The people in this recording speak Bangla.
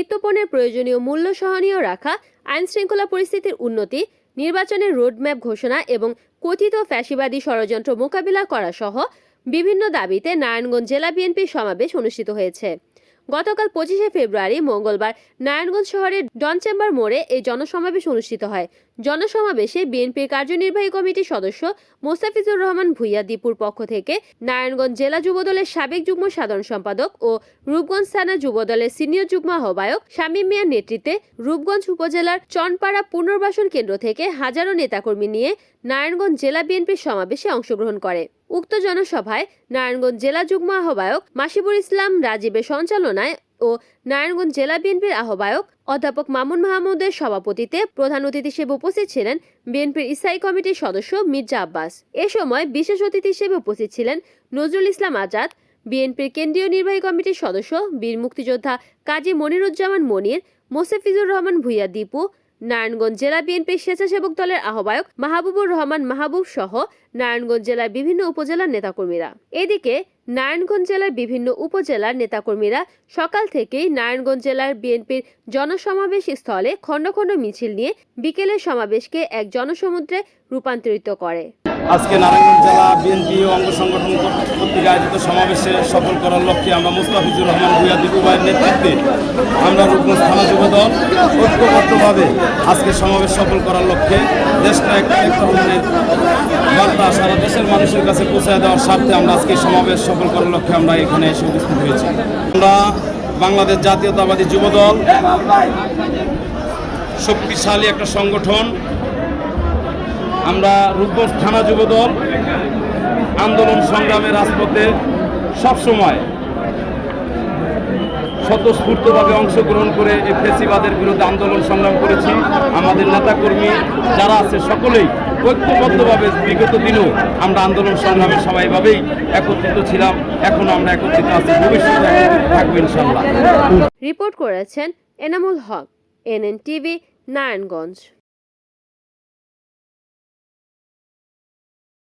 নিত্যপণ্যের প্রয়োজনীয় মূল্য সহনীয় রাখা আইন শৃঙ্খলা পরিস্থিতির উন্নতি, নির্বাচনের রোডম্যাপ ঘোষণা এবং কথিত ফ্যাসিবাদী ষড়যন্ত্র মোকাবিলা করা সহ বিভিন্ন দাবিতে নারায়ণগঞ্জ জেলা বিএনপির সমাবেশ অনুষ্ঠিত হয়েছে। গতকাল পঁচিশে ফেব্রুয়ারি মঙ্গলবার নারায়ণগঞ্জ শহরের ডন চেম্বার মোড়ে এই জনসমাবেশ অনুষ্ঠিত হয়। জনসমাবেশে বিএনপির কার্যনির্বাহী কমিটির সদস্য মোস্তাফিজুর রহমান ভুইয়া দীপুর পক্ষ থেকে নারায়ণগঞ্জ জেলা যুবদলের সাবেক যুগ্ম সাধারণ সম্পাদক ও রূপগঞ্জ থানা যুবদলের সিনিয়র যুগ্ম আহ্বায়ক শামীম মিয়ার নেতৃত্বে রূপগঞ্জ উপজেলার চনপাড়া পুনর্বাসন কেন্দ্র থেকে হাজারো নেতাকর্মী নিয়ে নারায়ণগঞ্জ জেলা বিএনপির সমাবেশে অংশগ্রহণ করে। উক্ত জনসভায় নারায়ণগঞ্জ জেলা যুগ্ম আহ্বায়ক মাসিবুর ইসলাম রাজীবের সঞ্চালনায় ও নারায়ণগঞ্জ জেলা বিএনপির আহ্বায়ক অধ্যাপক মামুন মাহমুদের সভাপতিতে প্রধান অতিথি হিসেবে উপস্থিত ছিলেন বিএনপির স্থায়ী কমিটির সদস্য মির্জা আব্বাস। এ সময় বিশেষ অতিথি হিসেবে উপস্থিত ছিলেন নজরুল ইসলাম আজাদ, বিএনপির কেন্দ্রীয় নির্বাহী কমিটির সদস্য, বীর মুক্তিযোদ্ধা কাজী মনিরুজ্জামান মনির মোসেফিজুর রহমান ভুইয়া দীপু নারায়ণগঞ্জ জেলা বিএনপির স্বেচ্ছাসেবক দলের আহ্বায়ক মাহবুবুর রহমান মাহবুব সহ নারায়ণগঞ্জ জেলার বিভিন্ন উপজেলার নেতাকর্মীরা। এদিকে নারায়ণগঞ্জ জেলার বিভিন্ন উপজেলার নেতাকর্মীরা সকাল থেকেই নারায়ণগঞ্জ জেলার বিএনপির জনসমাবেশ স্থলে খণ্ড খণ্ড মিছিল নিয়ে বিকেলের সমাবেশকে এক জনসমুদ্রে রূপান্তরিত করে। আজকে নারায়ণগঞ্জ জেলা বিএনপি অঙ্গ সংগঠন কর্তৃক আয়োজিত সমাবেশে সফল করার লক্ষ্যে আমরা মুস্তাফিজুর রহমান ভুইয়া দিপুবাইয়ের নেতৃত্বে আমরা রূপগঞ্জ থানা যুবদল ঐক্যবদ্ধভাবে আজকে সমাবেশ সফল করার লক্ষ্যে দেশটা একটা একটা উন্নয়নের বার্তা সারা দেশের মানুষের কাছে পৌঁছে দেওয়ার স্বার্থে আমরা আজকে সমাবেশ সফল করার লক্ষ্যে আমরা এখানে এসে উপস্থিত হয়েছি। আমরা বাংলাদেশ জাতীয়তাবাদী যুবদল, শক্তিশালী একটা সংগঠন আমরা রূপগঞ্জ থানা যুবদল আন্দোলন সংগ্রামের রাজপথে সবসময় স্বতঃস্ফূর্তভাবে অংশগ্রহণ করে এই ফেসিবাদের বিরুদ্ধে আন্দোলন সংগ্রাম করেছি। আমাদের নেতাকর্মী যারা আছে, সকলেই ঐক্যবদ্ধভাবে বিগত দিনেও আমরা আন্দোলন সংগ্রামে সবাইভাবেই একত্রিত ছিলাম। এখনও আমরা একত্রিত আছি। ভবিষ্যতে থাকব ইনশাল্লাহ রিপোর্ট করেছেন এনামুল হক এনএন টিভি নারায়ণগঞ্জ।